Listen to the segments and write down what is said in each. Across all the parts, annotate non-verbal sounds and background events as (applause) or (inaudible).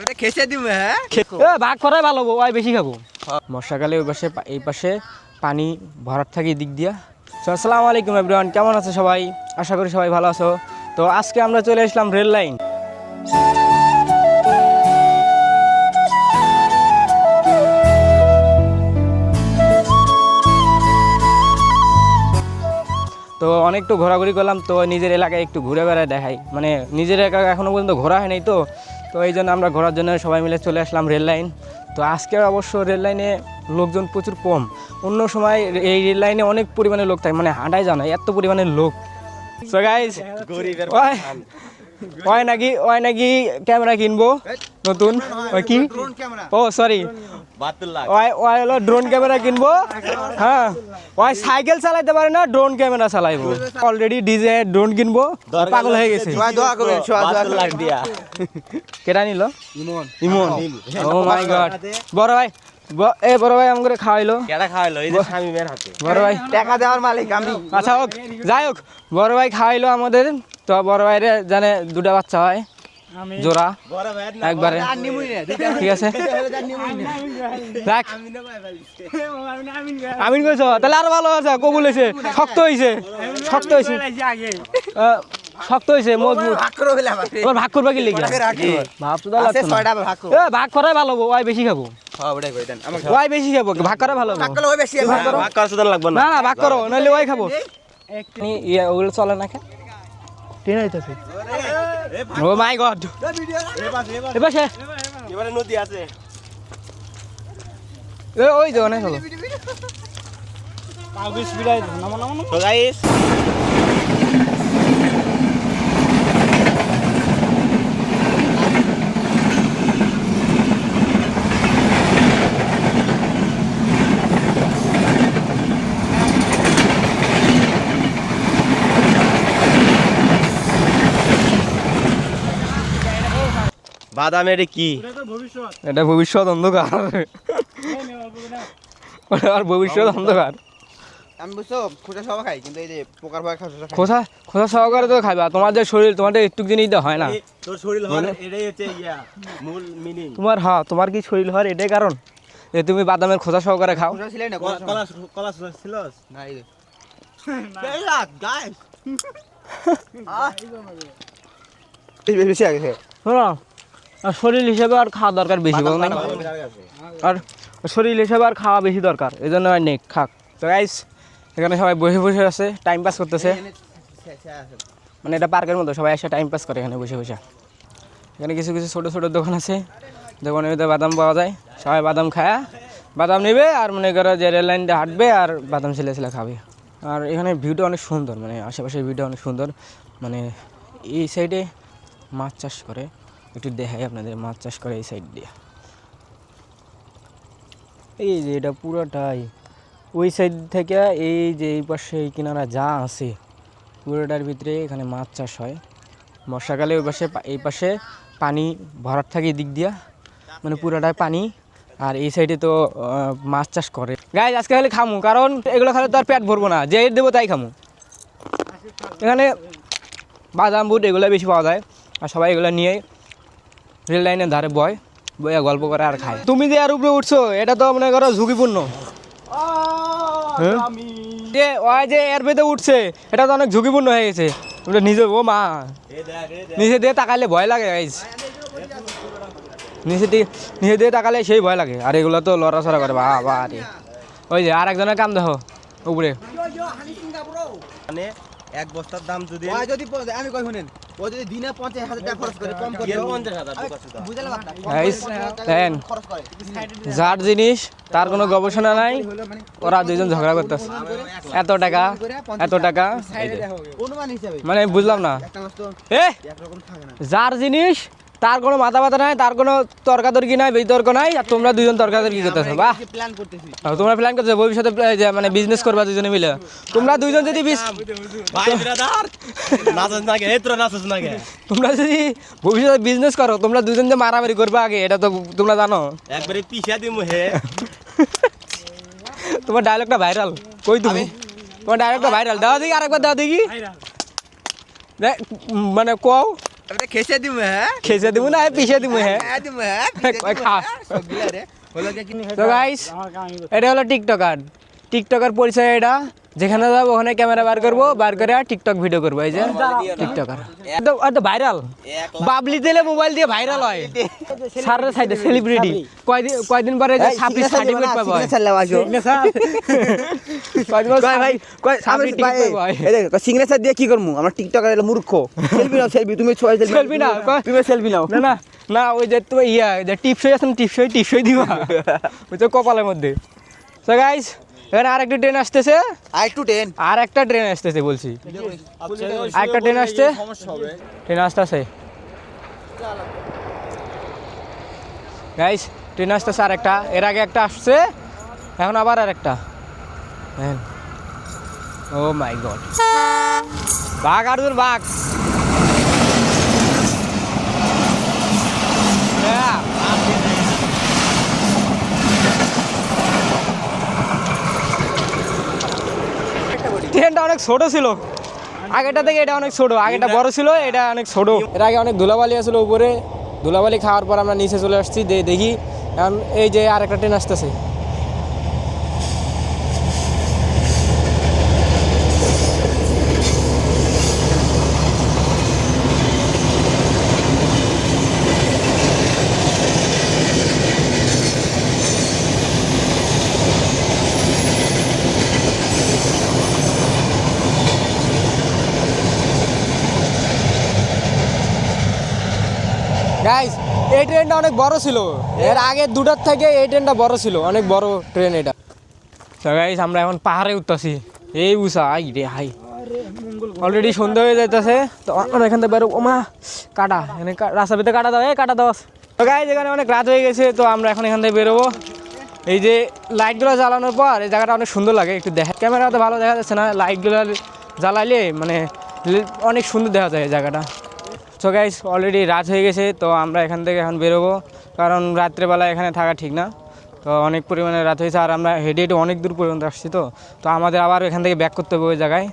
আমি খেসে দিব হ্যাঁ? এ, ভাগ করাই ভালো হব ওই বেশি খাব। বর্ষাকালে ওই পাশে পা- এই পাশে পানি ভরাট থাকে এই দিক দিয়া। তো আসসালামু আলাইকুম এভরিওয়ান কেমন আছে সবাই? আশা করি সবাই ভালো আছো। তো আজকে আমরা চলে আসলাম রেল লাইন। তো অনেক একটু ঘোরাঘুরি করলাম তো নিজের এলাকায় একটু ঘুরে বেড়ায় দেখাই। মানে নিজের এলাকা এখনও পর্যন্ত ঘোরা হয় নাই তো। তো এই জন্য আমরা ঘোরার জন্য সবাই মিলে চলে আসলাম রেল লাইন। তো আজকে অবশ্য রেল লাইনে লোকজন প্রচুর কম। অন্য সময় এই রেল লাইনে অনেক পরিমাণে লোক থাকে মানে হাঁটাই জানা এত পরিমাণে লোক। সো গাইজ (laughs) ওই নাকি ওই নাকি ক্যামেরা কিনবো? নতুন? ওই কি? ও সরি ওই ওই হলো ড্রোন ক্যামেরা কিনবো। হ্যাঁ। ওই সাইকেল চালাইতে পারে না ড্রোন ক্যামেরা চালাইবো। অলরেডি ডিজে ড্রোন কিনবো। পাগল হয়ে গেছে। কেটা নিল? Imon. Imon. Oh my god বড় ভাই এ বড় ভাই আমাকে খাওয়াইলো। কেডা খাওয়াইলো? এই যে শামিমের হাতে। বড় ভাই। টাকা দেওয়ার মালিক আমি। আচ্ছা হোক। যাই হোক বড় ভাই খাওয়াইলো আমাদের। তো বড় ভাইরে জানে দুটা বাচ্চা হয় জোড়া। একবারে। আর নিমুই না দুইটা ঠিক আছে। আমিন কইছ তাহলে আরও ভালো আছে কবুল হয়েছে শক্ত হয়েছে শক্ত হয়েছে শক্ত হয়েছে মজবুত। ভাগ করে এবার ভাগ করবা কি লিখে ভাব তো ভাগ করব এ ভাগ করাই ভালো হব ওই বেশি খাব। করে ওই বেশি খাব ভাগ করা ভালো হব। ভাগ করলে ওই বেশি হবে ভাগ ভাগ লাগবে না। ভাগ করো নাহলে ওই খাব। ইয়ে ওগুলো চলে না খা? ট্রেন আইতাছে। Oh my god. এবার এবারে নদী আছে। এ, ওই যে অনেক হলো। তো গাইস বাদাম এটা কি এটা ভবিষ্যৎ অন্ধকার। আর ভবিষ্যৎ অন্ধকার। আমি বুঝছ খোঁজা সব খাই কিন্তু এই যে পোকার ভয় খাওয়া খোসা খোসা সহকারে তো খাইবা। তোমার যে শরীর তোমাদের একটু জিনিস হয় না। তোর শরীর হওয়ার এটাই হচ্ছে ইয়া মূল মিনিং তোমার হ্যাঁ তোমার কি শরীর হওয়ার এটাই কারণ? যে তুমি বাদামের খোসা সহকারে খাও। খোঁজা কলা কলা কলা ছিল? না এই গাইস বেশি বেশি আগে শোনো আর শরীর হিসেবে আর খাওয়া দরকার বেশি নাই আর শরীর হিসেবে আর খাওয়া বেশি দরকার এই জন্য আর নেক খাক। তো গাইস এখানে সবাই বসে বসে আছে টাইম পাস করতেছে। মানে এটা পার্কের মতো সবাই এসে টাইম পাস করে এখানে বসে বসে। এখানে কিছু কিছু ছোটো ছোটো দোকান আছে। দোকানের ভিতরে বাদাম পাওয়া যায়। সবাই বাদাম খায় বাদাম নেবে আর মনে করো যে রেল লাইনটা হাঁটবে আর বাদাম ছেলে ছেলে খাবে। আর এখানে ভিউটা অনেক সুন্দর মানে আশেপাশের ভিউটা অনেক সুন্দর। মানে এই সাইডে মাছ চাষ করে। একটু দেখাই আপনাদের মাছ চাষ করে এই সাইড দিয়ে। এই যে এটা পুরোটাই, ওই সাইড থেকে এই যে এই পাশে এই কিনারা যা আছে, পুরোটার ভিতরে এখানে মাছ চাষ হয়। বর্ষাকালে ওই পাশে এই পাশে পানি ভরাট থাকে দিক দিয়া মানে পুরোটাই পানি। আর এই সাইডে তো মাছ চাষ করে। গাই আজকে খালি খামু, কারণ এগুলো খালে তো আর পেট ভরবো না যে দেবো তাই খামু। এখানে বাদাম বুট এগুলো বেশি পাওয়া যায়, আর সবাই এগুলো নিয়ে রেল লাইনের ধারে বয়, বইয়া গল্প করে আর খায়। তুমি যে আর উপরে উঠছো, এটা তো মনে করো ঝুঁকিপূর্ণ। হ্যাঁ? যে ওই যে এর ভেতরে উঠছে, এটা তো অনেক ঝুঁকিপূর্ণ হয়ে গেছে। ওটা নিজে, ও মা নিচে দিয়ে তাকালে ভয় লাগে গাইজ নিচে দিয়ে নিচে দিয়ে তাকালে সেই ভয় লাগে। আর এগুলো তো লড়াচড়া করে বা বা রে ওই যে আর একজনের কাম দেখো, উপরে। এক বস্তার দাম যদি ওই যদি আমি কই শুনেন? ও যদি দিনে পঞ্চাশ হাজার টাকা খরচ করে কম করে এর পঞ্চাশ হাজার? টাকা শুধু। বুঝলে বাবা গাইজ খরচ করে। যার জিনিস তার কোনো গবেষণা নাই। ওরা দুইজন ঝগড়া করতেছে। এত টাকা এত টাকা। অনুমান হিসাবে মানে বুঝলাম না। যার জিনিস তার কোনো মাথা ব্যথা নাই তার কোনো তর্কাতর্কি নাই বিতর্ক নাই আর তোমরা দুজন তর্কাতর্কি করতেছো বাহ। প্ল্যান তোমরা প্ল্যান করছ ভবিষ্যতে মানে বিজনেস করবা দুজনে মিলে। তোমরা দুইজন যদি তোমরা যদি ভবিষ্যতে বিজনেস করো তোমরা দুজন যে মারামারি করবে আগে এটা তো তোমরা জানো। একবারে পিছা দিমু হে। তোমার ডায়লগটা ভাইরাল কই তুমি? তোমার ডায়লগটা ভাইরাল দাও দেখি আরেকবার দাও দেখি। মানে কও। খেসে দিব হ্যাঁ খেসে দিব না পিছে দিব হ্যাঁ দিব হ্যাঁ কয় খাস। সবগুলা রে হলো কি গাইস এটা হলো টিকটকার। টিকটকার পরিচয় এটা। যেখানে যাব ওখানে ক্যামেরা বার করব বার করে আর টিকটক ভিডিও করব এই যে টিকটকার তো ভাইরাল বাবলি দিলে মোবাইল দিয়ে ভাইরাল হয়। সারের সাইডে সেলিব্রিটি কয়দিন কয়দিন পরে যে সাবরি সার্টিফিকেট পাবো সিগনেচার (laughs) দিয়ে কি করমু? আমরা টিকটকার এলো মূর্খ। সেলফি নাও সেলফি তুমি ছয় সেলফি নাও, তুমি সেলফি নাও। না না না ওই যে তুমি ইয়া যে টিপসই আছে টিপসই টিপসই দিবা। (laughs) ওই তো কপালের মধ্যে। তো গাইস এখানে আরেকটা ট্রেন আসতেছে। আই টু টেন আর একটা ট্রেন আসতেছে বলছি। আরেকটা ট্রেন আসছে? ট্রেন আসতেছে। গাইস ট্রেন আসতেছে আর একটা এর আগে একটা আসছে এখন আবার আর একটা ও মাই গড বাঘ আর্জুন বাঘ। ট্রেনটা অনেক ছোট ছিল। আগেটা থেকে এটা অনেক ছোট আগেটা বড় ছিল, এটা অনেক ছোট। এর আগে অনেক ধুলাবালি আসলো উপরে। ধুলাবালি খাওয়ার পর আমরা নিচে চলে আসছি দেখি। এখন এই যে আর একটা ট্রেন আসতেছে গাইস এই ট্রেনটা অনেক বড় ছিল। এর আগে দুটার থেকে এই ট্রেনটা বড় ছিল, অনেক বড় ট্রেন এটা। গাইস আমরা এখন পাহাড়ে উঠতেছি। এই উষা, আই রে হাই অলরেডি সন্ধ্যা হয়ে যাইতেছে, তো এখান থেকে বেরো ওমা, কাটা এখানে রাস্তার ভিতরে কাটা দাও এই কাটা দাও। তো গাইস এখানে অনেক রাত হয়ে গেছে, তো আমরা এখন এখান থেকে বেরোবো। এই যে লাইটগুলো জ্বালানোর পর, এই জায়গাটা অনেক সুন্দর লাগে, একটু দেখা ক্যামেরাতে ভালো দেখা যাচ্ছে না লাইটগুলো জ্বালাইলে মানে অনেক সুন্দর দেখা যায় এই জায়গাটা। সো গাইস অলরেডি রাত হয়ে গেছে তো আমরা এখান থেকে এখন বেরোবো। কারণ রাত্রেবেলা এখানে থাকা ঠিক না। তো অনেক পরিমাণে রাত হয়েছে আর আমরা হেঁটে হেঁটে অনেক দূর পর্যন্ত আসছি তো। তো আমাদের আবার এখান থেকে ব্যাক করতে হবে ওই জায়গায়।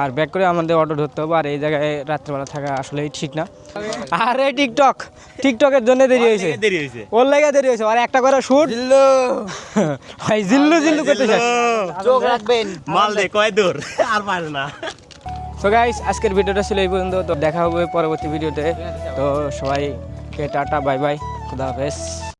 আর ব্যাক করে আমাদের অটো ধরতে হবে আর এই জায়গায় রাত্রেবেলা থাকা আসলেই ঠিক না। আর এই টিকটক টিকটকের জন্য দেরি হয়েছে। দেরি হয়েছে। ওর লেগে দেরি হয়েছে। আর একটা করে শুট ভাই জিল্লু জিল্লু করতে চোখ রাখবেন। মাল দে কয় দূর? আর পারে না। তো গাইস আজকের ভিডিওটা ছিল এই পর্যন্ত। তো দেখা হবে পরবর্তী ভিডিওতে। তো সবাইকে টাটা, বাই বাই, খুদা হাফেজ।